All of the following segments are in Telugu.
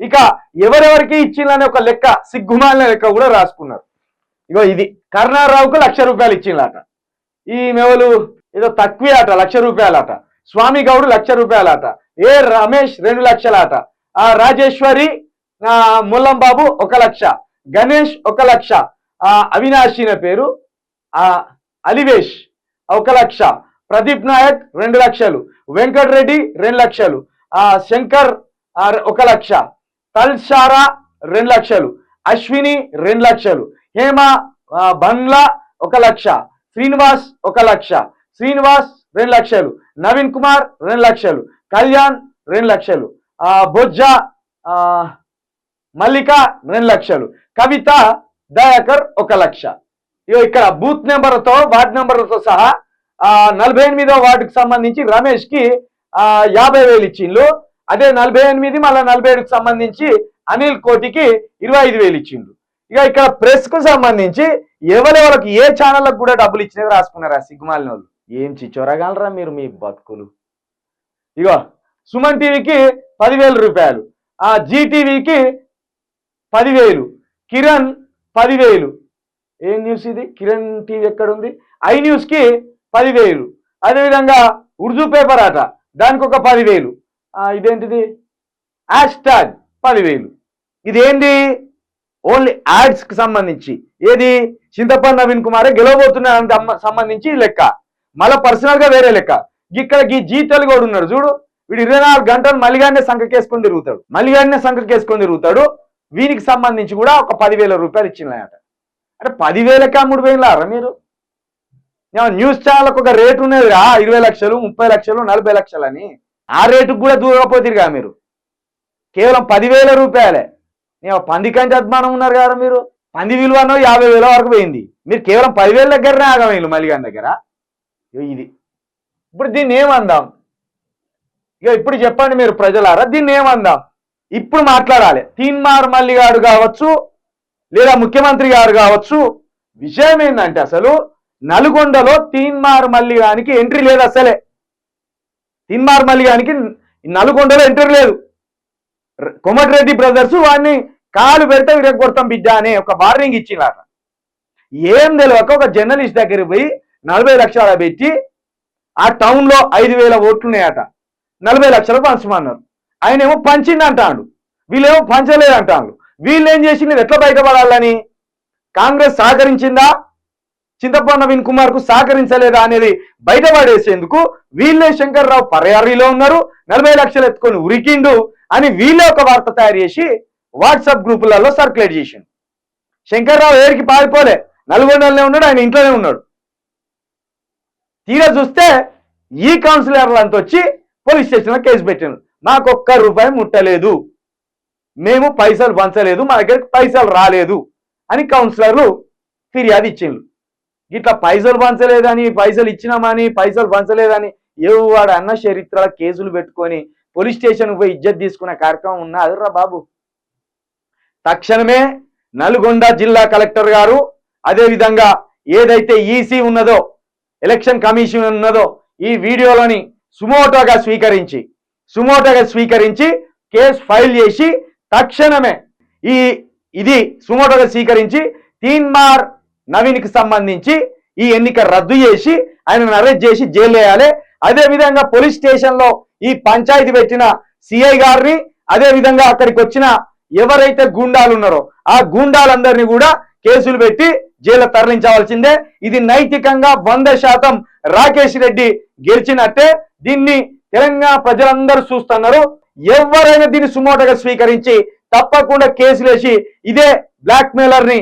ఇక ఎవరెవరికి ఇచ్చిందని ఒక లెక్క సిగ్గుమాలిన లెక్క కూడా రాసుకున్నారు. ఇగో ఇది. కర్ణారావుకు లక్ష రూపాయలు ఇచ్చిందట ఈ మెవలు ఏదో తక్కువే అట లక్ష రూపాయలట. స్వామి గౌడ్ లక్ష రూపాయలట. ఏ రమేష్ రెండు లక్షలట. ఆ రాజేశ్వరి ముల్లంబాబు ఒక లక్ష. గణేష్ ఒక లక్ష. ఆ అవినాశిన పేరు ఆ అలివేష్ ఒక లక్ష. ప్రదీప్ నాయక్ రెండు లక్షలు. వెంకటరెడ్డి రెండు లక్షలు. ఆ శంకర్ ఆ, ఒక లక్ష. తల్షారా రెండు లక్షలు అశ్విని రెండు లక్షలు హేమ బంగ్లా ఒక లక్ష శ్రీనివాస్ ఒక లక్ష శ్రీనివాస్ రెండు లక్షలు నవీన్ కుమార్ రెండు లక్షలు కళ్యాణ్ రెండు లక్షలు బొజ్జ మల్లిక రెండు లక్షలు కవిత దయాకర్ ఒక లక్ష. ఇగో ఇక్కడ బూత్ నెంబర్తో వార్డ్ నెంబర్లతో సహా నలభై ఎనిమిదో వార్డుకు సంబంధించి రమేష్కి యాభై వేలు ఇచ్చిండ్లు. అదే నలభై ఎనిమిది మళ్ళీ నలభై ఏడుకు సంబంధించి అనిల్ కోటికి ఇరవై ఐదు వేలు ఇచ్చిండు. ఇక ఇక్కడ ప్రెస్కు సంబంధించి ఎవరెవరికి ఏ ఛానళ్ళకు కూడా డబ్బులు ఇచ్చినవి రాసుకున్నారా సిగ్మాలిన వాళ్ళు ఏం చిచ్చొరగలరా మీరు మీ బతుకులు? ఇగో సుమన్ టీవీకి పదివేల రూపాయలు ఆ జీటీవీకి పదివేలు కిరణ్ పదివేలు. ఏం న్యూస్ ఇది? కిరణ్ టీవీ ఎక్కడ ఉంది ఐ న్యూస్కి పదివేలు. అదేవిధంగా ఉర్దూ పేపర్ ఆట దానికి ఒక పదివేలు. ఇదేంటిది? హ్యాష్ ట్యాగ్ పదివేలు ఇదేంటి ఓన్లీ యాడ్స్కి సంబంధించి. ఏది? చింతపండు నవీన్ కుమారే గెలవబోతున్నా సంబంధించి లెక్క. మళ్ళీ పర్సనల్గా వేరే లెక్క. ఇక్కడ ఈ జీతాలు కూడా ఉన్నాడు చూడు. వీడు ఇరవై నాలుగు గంటలు మల్లిగానే సంఖకేసుకొని తిరుగుతాడు. మల్లిగానే సంఖకేసుకొని తిరుగుతాడు. వీనికి సంబంధించి కూడా ఒక పదివేల రూపాయలు ఇచ్చినాయట అంటే పదివేలకా మూడు వేలారా మీరు? న్యూస్ ఛానల్కి ఒక రేటు ఉన్నది రా ఇరవై లక్షలు ముప్పై లక్షలు నలభై లక్షలు అని ఆ రేటుకు కూడా దూరకపోతిరుగా మీరు. కేవలం పదివేల రూపాయలే. నేను పంది కంటే అద్మానం ఉన్నారు కదా మీరు. పంది విలువనో యాభై వేల వరకు పోయింది. మీరు కేవలం పదివేల దగ్గరనే ఆగమైంది మల్లిగాని దగ్గర. ఇగో ఇది. ఇప్పుడు దీన్ని ఏమందాం? ఇక ఇప్పుడు చెప్పండి మీరు ప్రజలారా దీన్ని ఏమందాం? ఇప్పుడు మాట్లాడాలి. తీన్మార్ మల్లి గారు కావచ్చు లేదా ముఖ్యమంత్రి గారు కావచ్చు విషయం ఏంటంటే అసలు నల్గొండలో తీన్మార్ మల్లి గారికి ఎంట్రీ లేదు అసలే. తిమ్మార్ మల్లిగానికి నల్గొండలో ఎంటర్ లేదు. కొమటిరెడ్డి బ్రదర్స్ వాడిని కాలు పెడితే విరగొడతాం బిడ్డ అనే ఒక వార్నింగ్ ఇచ్చినారట. ఏం తెలియక ఒక జర్నలిస్ట్ దగ్గరికి పోయి నలభై లక్షల పెట్టి ఆ టౌన్లో ఐదు వేల ఓట్లున్నాయట నలభై లక్షలు పంచమన్నారు. ఆయన ఏమో పంచింది అంటాడు. వీళ్ళేమో పంచలేదు అంటాడు వీళ్ళు ఏం చేసింది ఎట్లా బయటపడాలని? కాంగ్రెస్ సహకరించిందా? చింతప్ప నవీన్ కుమార్కు సహకరించలేదా అనేది బయటపడేసేందుకు వీళ్ళే శంకర్రావు పర్యారీలో ఉన్నారు. నలభై లక్షలు ఎత్తుకొని ఉరికిండు అని వీళ్ళే ఒక వార్త తయారు చేసి వాట్సాప్ గ్రూపులలో సర్క్యులేట్ చేసిండు. శంకర్రావు ఏడికి పారిపోలే. నల్గొండలోనే ఉన్నాడు ఆయన ఇంట్లోనే ఉన్నాడు. తీరా చూస్తే ఈ కౌన్సిలర్లు అంత వచ్చి పోలీస్ స్టేషన్లో కేసు పెట్టాను మాకు ఒక్క రూపాయి ముట్టలేదు. మేము పైసలు పంచలేదు మా దగ్గరికి పైసలు రాలేదు అని కౌన్సిలర్లు ఫిర్యాదు ఇచ్చిండ్రు. ఇట్లా పైసలు పంచలేదని పైసలు ఇచ్చినామని పైసలు పంచలేదని ఎవడు అన్న చరిత్ర కేసులు పెట్టుకొని పోలీస్ స్టేషన్కి పోయి ఇజ్జత్ తీసుకునే కార్యక్రమం ఉన్నా అదురా బాబు. తక్షణమే నల్గొండ జిల్లా కలెక్టర్ గారు అదేవిధంగా ఏదైతే ఈసీ ఉన్నదో ఎలక్షన్ కమిషన్ ఉన్నదో ఈ వీడియోలని సుమోటోగా స్వీకరించి సుమోటోగా స్వీకరించి కేసు ఫైల్ చేసి తక్షణమే ఈ ఇది సుమోటోగా స్వీకరించి తీన్మార్ నవీన్కి సంబంధించి ఈ ఎన్నిక రద్దు చేసి ఆయనను అరెస్ట్ చేసి జైలు వేయాలి అదే విధంగా పోలీస్ స్టేషన్లో ఈ పంచాయతీ పెట్టిన సిఐ గారిని అదే విధంగా అక్కడికి వచ్చిన ఎవరైతే గూండాలు ఉన్నారో ఆ గూండాలందరినీ కూడా కేసులు పెట్టి జైలు తరలించవలసిందే. ఇది నైతికంగా వంద శాతం రాకేష్ రెడ్డి గెలిచినట్టే దీన్ని తెలంగాణ ప్రజలందరూ చూస్తున్నారు. ఎవరైనా దీన్ని సుమోటగా స్వీకరించి తప్పకుండా కేసులు వేసి ఇదే బ్లాక్ మెయిలర్ని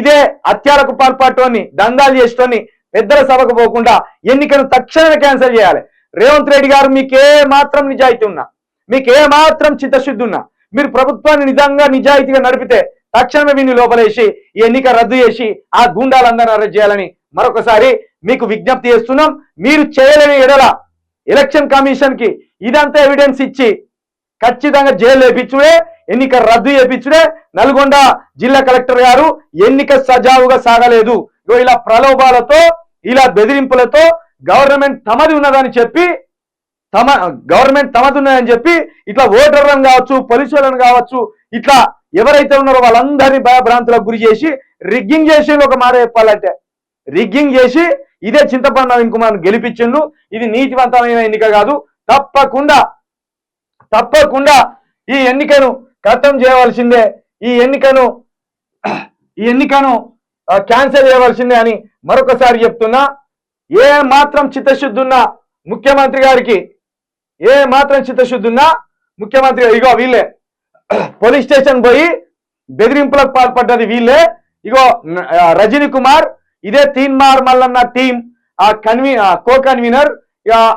ఇదే హత్యాలకు పాల్పడటోని దందాలు చేసేటోని పెద్దల సభకు పోకుండా ఎన్నికను తక్షణమే క్యాన్సిల్ చేయాలి. రేవంత్ రెడ్డి గారు మీకే మాత్రం నిజాయితీ ఉన్నా మీకు ఏ మాత్రం చిత్తశుద్ధి ఉన్నా మీరు ప్రభుత్వాన్ని నిజంగా నిజాయితీగా నడిపితే తక్షణమే వీన్ని లోపలేసి ఈ ఎన్నిక రద్దు చేసి ఆ గూండాలందరినీ అరెస్ట్ చేయాలని మరొకసారి మీకు విజ్ఞప్తి చేస్తున్నాం. మీరు చేయలేని ఎడల ఎలక్షన్ కమిషన్కి ఇదంతా ఎవిడెన్స్ ఇచ్చి ఖచ్చితంగా జైలు వేపించుడే. ఎన్నిక రద్దు చేపించుడే నల్గొండ జిల్లా కలెక్టర్ గారు ఎన్నిక సజావుగా సాగలేదు. ఇలా ప్రలోభాలతో ఇలా బెదిరింపులతో గవర్నమెంట్ తమది ఉన్నదని చెప్పి తమ గవర్నమెంట్ తమది ఉన్నదని చెప్పి ఇట్లా ఓటర్లను కావచ్చు పోలీసులను కావచ్చు ఇట్లా ఎవరైతే ఉన్నారో వాళ్ళందరినీ భయభ్రాంతులకు గురి చేసి రిగ్గింగ్ చేసి ఒక మాట చెప్పాలంటే రిగ్గింగ్ చేసి ఇదే చింతపండు నవీన్ కుమార్ గెలిపించిండు. ఇది నీతివంతమైన ఎన్నిక కాదు. తప్పకుండా తప్పకుండా ఈ ఎన్నికను ఖతం చేయవలసిందే. ఈ ఎన్నికను ఈ ఎన్నికను క్యాన్సిల్ చేయవలసిందే అని మరొకసారి చెప్తున్నా. ఏ మాత్రం చిత్తశుద్ధి ఉన్నా ముఖ్యమంత్రి గారికి ఏ మాత్రం చిత్తశుద్ధి ఉన్నా ముఖ్యమంత్రి గారు ఇగో వీళ్ళే. పోలీస్ స్టేషన్ పోయి బెదిరింపులకు పాల్పడ్డది వీళ్ళే. ఇగో రజనీ కుమార్ ఇదే తీన్మార్ మల్లన్న టీం ఆ కన్వీ ఆ కో కన్వీనర్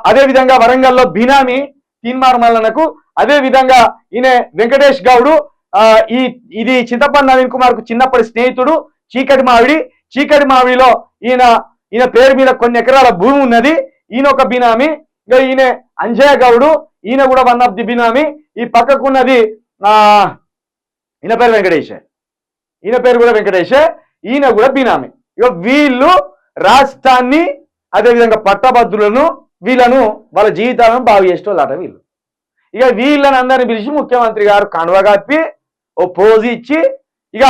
అదే విధంగా వరంగల్లో బినామీ తీన్మార్ మల్లన్నకు అదే విధంగా ఈయన వెంకటేష్ గౌడు ఆ ఈ ఇది చింతపల్లి నవీన్ కుమార్కు చిన్నప్పటి స్నేహితుడు చీకటి మావిడి. చీకటి మావిడిలో ఈయన ఈయన పేరు మీద కొన్ని ఎకరాల భూమి ఉన్నది. ఈయన ఒక బినామి. ఇంకా ఈయన అంజయ గౌడు. ఈయన కూడా వన్ ఆఫ్ ది బినామి. ఈ పక్కకున్నది ఆ ఈయన పేరు వెంకటేష్. ఈయన పేరు కూడా వెంకటేష్. ఈయన కూడా బినామి. ఇక వీళ్ళు రాష్ట్రాన్ని అదేవిధంగా పట్టభద్రులను వీళ్ళను వాళ్ళ జీవితాలను బాగు చేసేవాళ్ళట వీళ్ళు. ఇక వీళ్ళని అందరిని పిలిచి ముఖ్యమంత్రి గారు కండువ కప్పి ఓ పోజు ఇచ్చి ఇక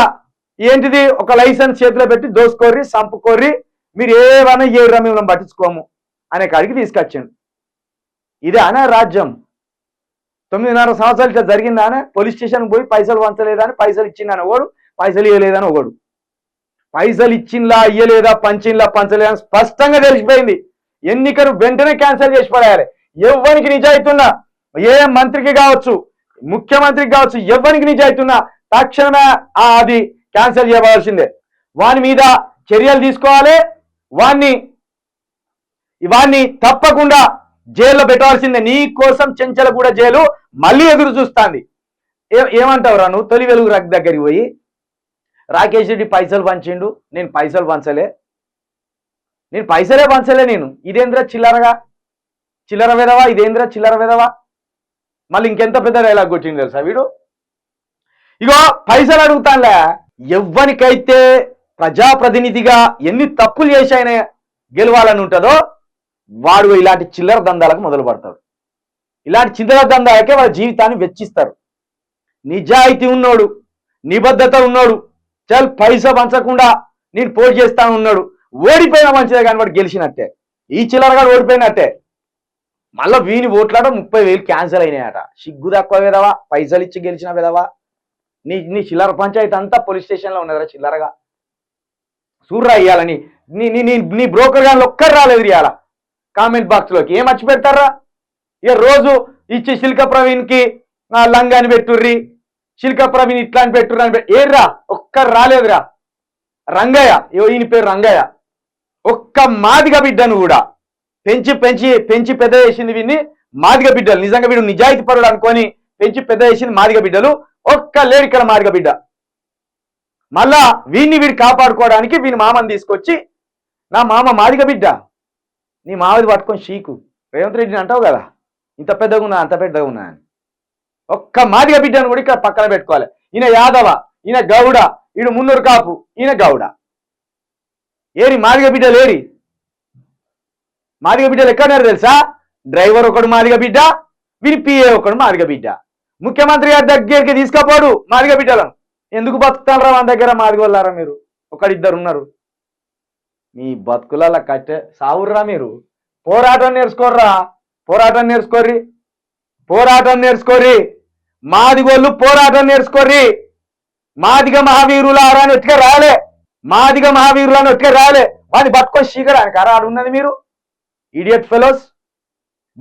ఏంటిది? ఒక లైసెన్స్ చేతిలో పెట్టి దోసుకోర్రి సంపుకోర్రి మీరు ఏమైనా ఏ రమ్యం పట్టించుకోము అనే కాడికి తీసుకొచ్చిండు. ఇదే అనే రాజ్యం. తొమ్మిదిన్నర సంవత్సరాలు ఇట్లా జరిగిందానే పోలీస్ స్టేషన్ పోయి పైసలు పంచలేదని పైసలు ఇచ్చిందని ఒకడు పైసలు ఇవ్వలేదని ఒకడు. పైసలు ఇచ్చిందా ఇయ్యలేదా పంచిందా పంచలేదా స్పష్టంగా తెలిసిపోయింది. ఎన్నికను వెంటనే క్యాన్సిల్ చేసి పడాలి ఎవరికి నిజాయితున్నా ఏ మంత్రికి కావచ్చు ముఖ్యమంత్రికి కావచ్చు ఎవరికి నిజాయితీ ఉన్నా తక్షణమే ఆ అది క్యాన్సిల్ చేయవలసిందే. వాని మీద చర్యలు తీసుకోవాలి వాన్ని వాన్ని తప్పకుండా జైల్లో పెట్టవలసిందే. నీ కోసం కూడా జైలు మళ్ళీ ఎదురు చూస్తాంది. ఏ ఏమంటావురా నువ్వు? తొలి వెలుగు రక్ దగ్గరికి పోయి రాకేష్ రెడ్డి పైసలు పంచిండు నేను పైసలు పంచలే. నేను పైసలే పంచలే నేను. ఇదేంద్ర చిల్లరగా? చిల్లర వెదవా ఇదేంద్ర చిల్లర వెదవా మళ్ళీ ఇంకెంత పెద్ద డైలాగ్ కొట్టింది తెలుసా వీడు? ఇగో పైసలు అడుగుతానులే. ఎవ్వనికైతే ప్రజాప్రతినిధిగా ఎన్ని తప్పులు చేసి ఆయన గెలవాలని ఉంటుందో వాడు ఇలాంటి చిల్లర దందాలకు మొదలు పడతాడు. ఇలాంటి చిల్లర దందాలకే వాళ్ళ జీవితాన్ని వెచ్చిస్తారు. నిజాయితీ ఉన్నోడు నిబద్ధత ఉన్నోడు చల్ పైసా పంచకుండా నేను పోటీ చేస్తాను ఉన్నాడు ఓడిపోయిన మంచిదే కానీ వాడు గెలిచినట్టే. ఈ చిల్లరగా ఓడిపోయినట్టే. మళ్ళీ వీని ఓట్లాడ ముప్పై వేలు క్యాన్సిల్ అయినాయట. సిగ్గు తక్కువ విధవా పైసలు ఇచ్చి గెలిచిన విధవా నీ నీ చిల్లర పంచాయతీ అంతా పోలీస్ స్టేషన్లో ఉన్నదిరా చిల్లరగా. చూర్రా ఇయ్యాలని నీ నీ నీ నీ బ్రోకర్ కానీ ఒక్కరు రాలేదు ఇవాళ కామెంట్ బాక్స్లోకి. ఏం మర్చి పెడతారా ఇక రోజు ఇచ్చి శిల్క ప్రవీణ్కి లంగాని పెట్టుర్రి శిల్క ప్రవీణ్ ఇట్లా అని పెట్టుర్రి అని ఏర్రా ఒక్కరు రాలేదురా. రంగయ్య ఈయన పేరు రంగయ్య. ఒక్క మాదిగా బిడ్డను కూడా. పెంచి పెంచి పెంచి పెద్ద చేసింది వీడిని మాదిగ బిడ్డలు. నిజంగా వీడు నిజాయితీ పరుడు అనుకొని పెంచి పెద్ద చేసింది మాదిగ బిడ్డలు. ఒక్క లేడు ఇక్కడ మాదిగ బిడ్డ. మళ్ళా వీడిని వీడు కాపాడుకోవడానికి వీని మామని తీసుకొచ్చి నా మామ మాదిగ బిడ్డ నీ మామది పట్టుకొని షీకు. రేవంత్ రెడ్డిని అంటావు కదా? ఇంత పెద్దగా ఉన్నా అంత పెద్దగా ఉన్నా అని. ఒక్క మాదిగ బిడ్డను కూడా ఇక్కడ పక్కన పెట్టుకోవాలి. ఈయన యాదవ ఈయన గౌడ ఈయన మున్నూరు కాపు ఈయన గౌడ. ఏరి మాదిగ బిడ్డ లేరి. మాదిగ బిడ్డలు ఎక్కడున్నారు తెలుసా? డ్రైవర్ ఒకడు మాదిగ బిడ్డ వీరి పిఏ ఒకడు మాదిగ బిడ్డ. ముఖ్యమంత్రి గారి దగ్గరికి తీసుకపోడు మాదిగ బిడ్డలను. ఎందుకు బతుకుతారా మన దగ్గర మాదిగ వెళ్ళారా మీరు? ఒకడిద్దరు ఉన్నారు. మీ బతుకులలో కట్టే సావుర్రా మీరు. పోరాటం నేర్చుకోర్రా. పోరాటం నేర్చుకోర్రి. పోరాటం నేర్చుకోర్రి. మాదిగోళ్ళు పోరాటం నేర్చుకోర్రి. మాదిగ మహావీరులారా అని ఒట్టిగా రాలే. మాదిగ మహావీరులని ఒట్టిగా రాలే. వాడిని పట్టుకొని చీకడానికి అరాడు ఉన్నది మీరు. ఇడియట్ ఫెలోస్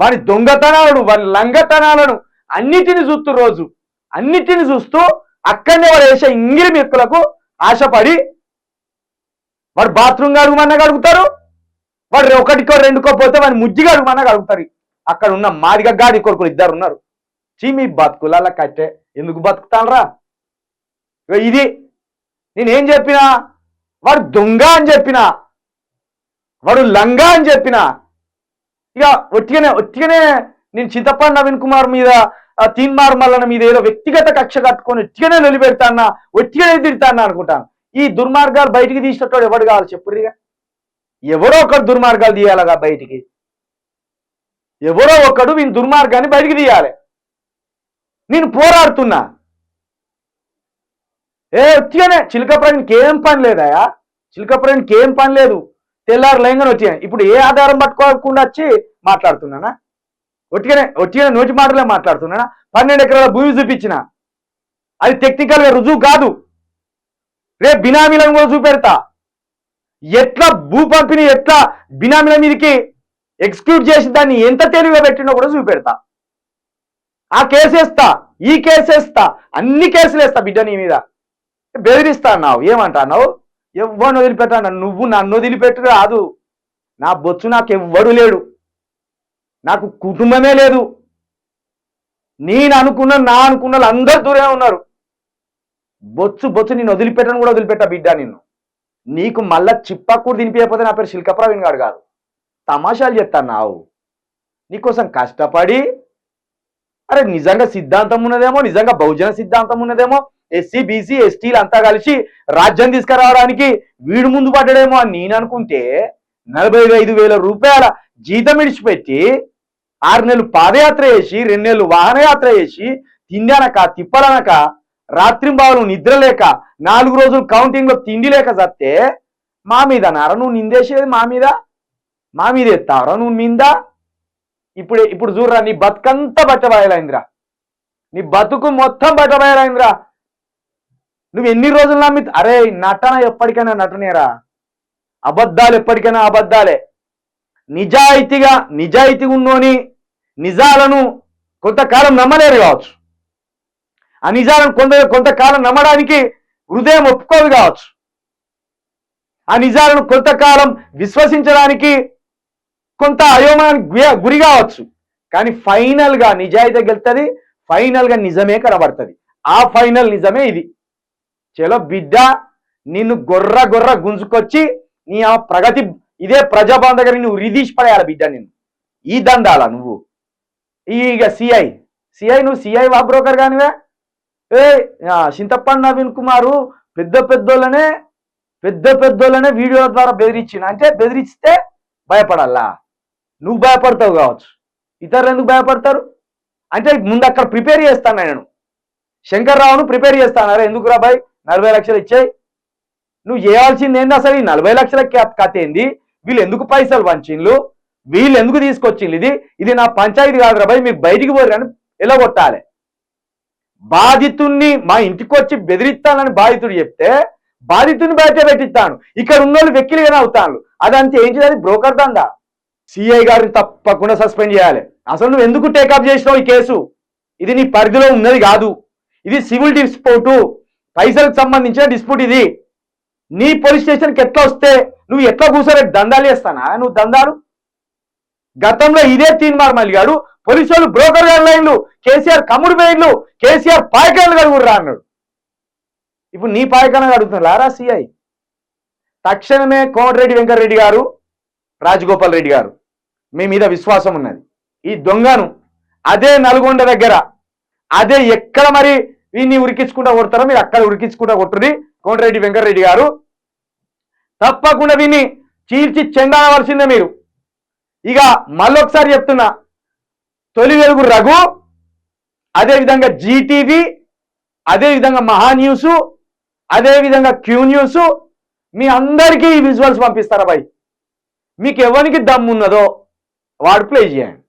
వారి దొంగతనాలను వారి లంగతనాలను అన్నిటిని చూస్తూ రోజు అన్నిటిని చూస్తూ అక్కడనే వారు వేసే ఇంగిలి మిక్కులకు ఆశపడి వాడు బాత్రూమ్ అడుగుమన్నా అడుగుతారు వాడు ఒకటికో రెండుకో పోతే వాడిని ముజ్జిగా అడుగుమన్నా అడుగుతారు అక్కడ ఉన్న మాదిగ గాడి కొడుకులు ఇద్దరు ఉన్నారు. చీమి మీ కట్టే. ఎందుకు బతుకుతానరా? ఇగో ఇది. నేనేం చెప్పినా? వాడు దొంగ అని చెప్పినా. వాడు లంగా అని చెప్పినా. ఇక ఒట్టిగానే ఒట్టిగానే నేను చింతపండు నవీన్ కుమార్ మీద తీన్మార్ మల్లన మీద ఏదో వ్యక్తిగత కక్ష కట్టుకొని ఒట్టిగానే నిలబెడతానా ఒట్టిగానే తిడతానా అనుకుంటాను. ఈ దుర్మార్గాలు బయటికి తీసినట్టు ఎవడు కావాలి చెప్పుర్రిగా ఎవరో ఒకరు దుర్మార్గాలు తీయాలగా బయటికి. ఎవరో ఒకడు వీని దుర్మార్గాన్ని బయటికి తీయాలి. నేను పోరాడుతున్నా. ఏ వచ్చిగానే చిలకప్రానికి ఏం పని లేదాయా? చిలకప్రానికి ఏం పని లేదు? తెల్లారు లయంగానే వచ్చాను ఇప్పుడు ఏ ఆధారం పట్టుకోకుండా వచ్చి మాట్లాడుతున్నానా? ఒట్టిగానే ఒట్టిగానే నోటి మాటలే మాట్లాడుతున్నానా? పన్నెండు ఎకరాల భూమి చూపించిన. అది టెక్నికల్గా రుజువు కాదు. రేపు బినామీలను కూడా చూపెడతా. ఎట్లా భూ పంపిణీ ఎట్లా బినామీల మీదకి ఎక్స్క్యూట్ చేసి దాన్ని ఎంత తెలివిగా పెట్టినో కూడా చూపెడతా. ఆ కేసు వేస్తా ఈ కేసు వేస్తా అన్ని కేసులు వేస్తా బిడ్డ నీ మీద. బెదిరిస్తా అన్నావు ఏమంటా అన్నావు? ఎవ్వరిని వదిలిపెట్టాను నువ్వు నన్ను వదిలిపెట్టు రాదు. నా బొచ్చు నాకు ఎవ్వడు లేడు. నాకు కుటుంబమే లేదు. నేను అనుకున్న నా అనుకున్న అందరు దూరే ఉన్నారు. బొచ్చు బొచ్చు నేను వదిలిపెట్టను కూడా వదిలిపెట్టా బిడ్డ నిన్ను. నీకు మళ్ళా చిప్పకూడు తినిపించకపోతే నా పేరు శిల్కప్రవీణ్ గారు కాదు. తమాషాలు చెప్తాను నావు నీకోసం కష్టపడి అరే నిజంగా సిద్ధాంతం ఉన్నదేమో నిజంగా బహుజన సిద్ధాంతం ఉన్నదేమో ఎస్సీ బీసీ ఎస్టీలు అంతా కలిసి రాజ్యం తీసుకురావడానికి వీడు ముందు పడ్డాడేమో అని నేను అనుకుంటే నలభై ఐదు వేల రూపాయల జీతం ఇడిచిపెట్టి ఆరు నెలలు పాదయాత్ర చేసి రెండు నెలలు వాహనయాత్ర చేసి తిండానక తిప్పలనక రాత్రింబావులు నిద్ర లేక నాలుగు రోజులు కౌంటింగ్లో తిండి లేక చస్తే మా మీద నర నువ్వు నిందేసేది మా మీద? మా మీద ఎత్తారా నువ్వు నిందా ఇప్పుడు ఇప్పుడు చూడరా నీ బతుకంతా బట్టబయలైందిరా. నీ బతుకు మొత్తం బట్టబయలైందిరా. నువ్వు ఎన్ని రోజులు నమ్మి అరే నటన ఎప్పటికైనా నటనేరా? అబద్ధాలు ఎప్పటికైనా అబద్ధాలే. నిజాయితీగా నిజాయితీ ఉన్నోని నిజాలను కొంతకాలం నమ్మలేరు కావచ్చు. ఆ నిజాలను కొంత కొంతకాలం నమ్మడానికి హృదయం ఒప్పుకోదు కావచ్చు. ఆ నిజాలను కొంతకాలం విశ్వసించడానికి కొంత అయోమానికి గు- గురి కావచ్చు. కానీ ఫైనల్గా నిజాయితీ గెలుతుంది ఫైనల్గా నిజమే కనబడుతుంది. ఆ ఫైనల్ నిజమే ఇది. చలో బిడ్డ నిన్ను గొర్ర గొర్ర గుంజుకొచ్చి నీ ఆ ప్రగతి ఇదే ప్రజాభవన్ దగ్గర నువ్వు రిదీష్ పడేయాలి బిడ్డ నిన్ను. ఈ దండాల నువ్వు? ఇక సిఐ సిఐ నువ్వు సిఐ వా బ్రోకర్ కానివే? ఏ ఆ, నవీన్ కుమారు పెద్ద పెద్దోళ్ళనే పెద్ద పెద్దోళ్ళనే వీడియోల ద్వారా బెదిరించిన అంటే బెదిరిస్తే భయపడాలా? నువ్వు భయపడతావు కావచ్చు. ఇతరులు ఎందుకు భయపడతారు? అంటే ముందు అక్కడ ప్రిపేర్ చేస్తాను నేను. శంకర్రావును ప్రిపేర్ చేస్తాను. అరే ఎందుకు రా బాయ్? నలభై లక్షలు ఇచ్చాయి. నువ్వు చేయాల్సింది ఏంది అసలు? ఈ నలభై లక్షల కథ ఏంది? వీళ్ళు ఎందుకు పైసలు పంచిండ్లు వీళ్ళు ఎందుకు తీసుకొచ్చిండ్లు ఇది? ఇది నా పంచాయతీ కాదురా బాయ్ మీకు బయటికి పోరు కానీ ఎలా కొట్టాలి? బాధితుణ్ణి మా ఇంటికి వచ్చి బెదిరిస్తానని బాధితుడు చెప్తే బాధితుని బయట పెట్టిస్తాను ఇక్కడ ఉన్నోళ్ళు వెక్కిలిగానే అవుతాను అదంతా ఏంటిది? అది బ్రోకర్ దందా? సిఐ గారిని తప్పకుండా సస్పెండ్ చేయాలి. అసలు నువ్వు ఎందుకు టేకప్ చేసినావు ఈ కేసు? ఇది నీ పరిధిలో ఉన్నది కాదు. ఇది సివిల్ డిస్పోటు పైసలకు సంబంధించిన డిస్ప్యూట్ ఇది. నీ పోలీస్ స్టేషన్కి ఎట్లా వస్తే నువ్వు ఎట్లా కూర్చోలే దందాలు వేస్తానా నువ్వు దందాలు? గతంలో ఇదే తీన్మార్ మలిగాడు పోలీసు వాళ్ళు బ్రోకర్ గారు లైన్లు కేసీఆర్ కమ్ముడు వేయిండ్లు కేసీఆర్ పాయకాయలు కడుగుర్రా అన్నాడు. ఇప్పుడు నీ పాయకాలను అడుగుతున్నా లారా సిఐ తక్షణమే కోమటిరెడ్డి వెంకటరెడ్డి గారు రాజగోపాల్ రెడ్డి గారు మీ మీద విశ్వాసం ఉన్నది. ఈ దొంగను అదే నల్గొండ దగ్గర అదే ఎక్కడ మరి దీన్ని ఉరికించుకుంటా కొడతారా? మీరు అక్కడ ఉరికించుకుంటా కొట్టుర్రి. కోమటిరెడ్డి వెంకటరెడ్డి గారు. తప్పకుండా దీన్ని చీల్చి చెందాడవలసిందే మీరు. ఇక మళ్ళొకసారి చెప్తున్నా. తొలి వెలుగు రఘు అదేవిధంగా జీటీవీ అదేవిధంగా మహా న్యూస్ అదేవిధంగా క్యూ న్యూస్ మీ అందరికీ ఈ విజువల్స్ పంపిస్తారా బాయ్? మీకు ఎవరికి దమ్మున్నదో వాడు ప్లే చేయండి.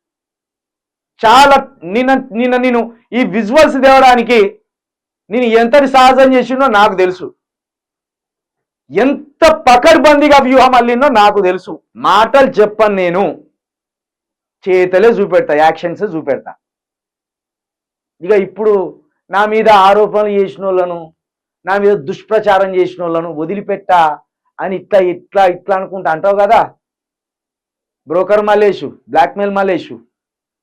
చాలా నిన్న నిన్న నేను ఈ విజువల్స్ తేవడానికి నేను ఎంతటి సాహసం చేసిండో నాకు తెలుసు. ఎంత పకడ్బందీగా వ్యూహం అల్లిందో నాకు తెలుసు. మాటలు చెప్పను నేను. చేతలే చూపెడతా యాక్షన్స్ చూపెడతా. ఇక ఇప్పుడు నా మీద ఆరోపణలు చేసిన వాళ్ళను నా మీద దుష్ప్రచారం చేసిన వాళ్ళను వదిలిపెట్టా అని ఇట్లా ఇట్లా ఇట్లా అనుకుంటా. అంటావు కదా? బ్రోకర్ మలేషు బ్లాక్మెయిల్ మలేషు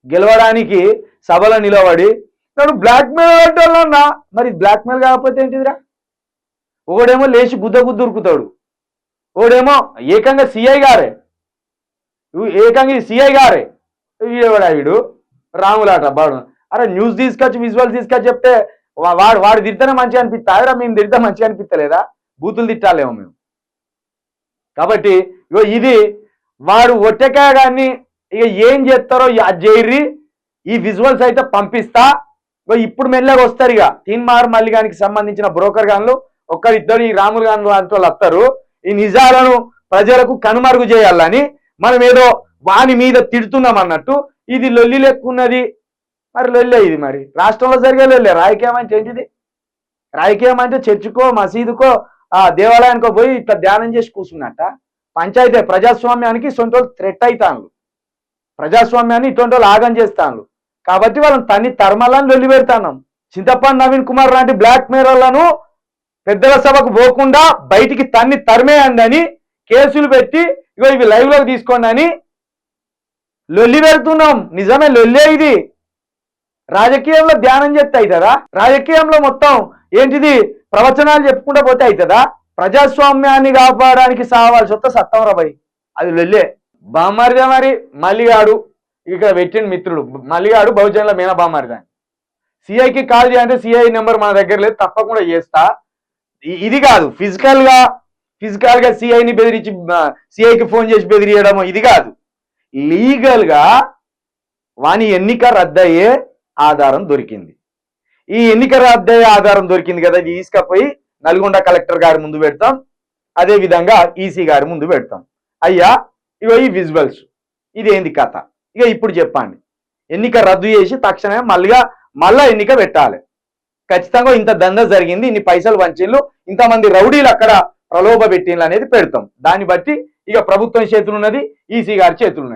గెలవడానికి సభలో నిలబడి నన్ను బ్లాక్మెయిల్ అంటున్నా మరి బ్లాక్మెయిల్ కాకపోతే ఏంటిదిరా? ఒకడేమో లేచి గుద్ద గుద్దురుకుతాడు ఒకడేమో ఏకంగా సిఐ గారే. ఏకంగా సిఐ గారే. వీడేవాడా వీడు? రాములాట బాడు. అరే న్యూస్ తీసుకొచ్చి విజువల్ తీసుకొచ్చి చెప్తే వా- వాడు వాడు తిడితేనే మంచిగా అనిపిస్తారా మేము తిడితే మంచిగా అనిపిస్తలేదా? బూతులు తిట్టాలేమో మేము. కాబట్టి ఇగో ఇది వాడు ఒట్టెకాయ కానీ ఇక ఏం చేస్తారో అది చేయర్రి ఈ విజువల్స్ అయితే పంపిస్తా. ఇప్పుడు మెల్లగా వస్తారు ఇక తీన్మార్ మల్లిగానికి సంబంధించిన బ్రోకర్ గాన్లు ఒక్కరిద్దరు ఈ రాములు గాన్లు లాంటి వాళ్ళు వస్తారు ఈ నిజాలను ప్రజలకు కనుమరుగు చేయాలని మనం ఏదో వాని మీద తిడుతున్నాం అన్నట్టు. ఇది లొల్లి లెక్కున్నది మరి లొల్లే ఇది మరి. రాష్ట్రంలో జరిగే లొల్లే. రాజకీయం అంటే ఏంటిది? రాజకీయం అంటే చర్చికో మసీదుకో ఆ దేవాలయానికో పోయి ఇట్లా ధ్యానం చేసి కూర్చున్నట్ట. పంచాయతీ ప్రజాస్వామ్యానికి ఇటువంటి థ్రెట్ అవుతాను ప్రజాస్వామ్యాన్ని ఇటువంటి వాళ్ళు ఆగం చేస్తాను కాబట్టి వాళ్ళని తన్ని తరమలని లొల్లి పెడతాను చింతపండు నవీన్ కుమార్ లాంటి బ్లాక్ మెయిలర్లను పెద్దల సభకు పోకుండా బయటికి తన్ని తరిమేయండి కేసులు పెట్టి ఇగో ఇవి లైవ్లోకి తీసుకోండి అని లొల్లి పెడుతున్నాం నిజమే లొల్లే ఇది. రాజకీయంలో ధ్యానం చెప్తే అవుతుందా? రాజకీయంలో మొత్తం ఏంటిది? ప్రవచనాలు చెప్పుకుంటూ పోతే అవుతుందా? ప్రజాస్వామ్యాన్ని కాపాడడానికి సావాల్సి వస్తే సత్తం రాబాయి అది లొల్లే. బామ్మారిదే మరి మల్లిగాడు. ఇక్కడ పెట్టిన మిత్రుడు మల్లిగాడు బహుజనుల మీన దాన్ని సిఐకి కాల్ చేయాలంటే సిఐ నెంబర్ మన దగ్గర లేదు తప్పకుండా చేస్తా. ఇది కాదు ఫిజికల్గా ఫిజికల్గా సిఐని బెదిరించి సిఐకి ఫోన్ చేసి బెదిరియడము ఇది కాదు. లీగల్గా వాని ఎన్నిక రద్దయ్యే ఆధారం దొరికింది. ఈ ఎన్నిక రద్దయ్యే ఆధారం దొరికింది కదా ఇది తీసుకపోయి నల్గొండ కలెక్టర్ గారి ముందు పెడతాం. అదే విధంగా ఈసీ గారి ముందు పెడతాం. అయ్యా ఇగో ఈ విజువల్స్. ఇదేంది కథ? ఇక ఇప్పుడు చెప్పండి. ఎన్నిక రద్దు చేసి తక్షణమే మళ్ళీగా మళ్ళా ఎన్నిక పెట్టాలి. ఖచ్చితంగా ఇంత దంద జరిగింది ఇన్ని పైసలు వంచిళ్ళు ఇంతమంది రౌడీలు అక్కడ ప్రలోభ పెట్టిండ్లు అనేది పెడతాం. దాన్ని బట్టి ఇక ప్రభుత్వం చేతులున్నది ఈసీ గారి చేతులున్నది.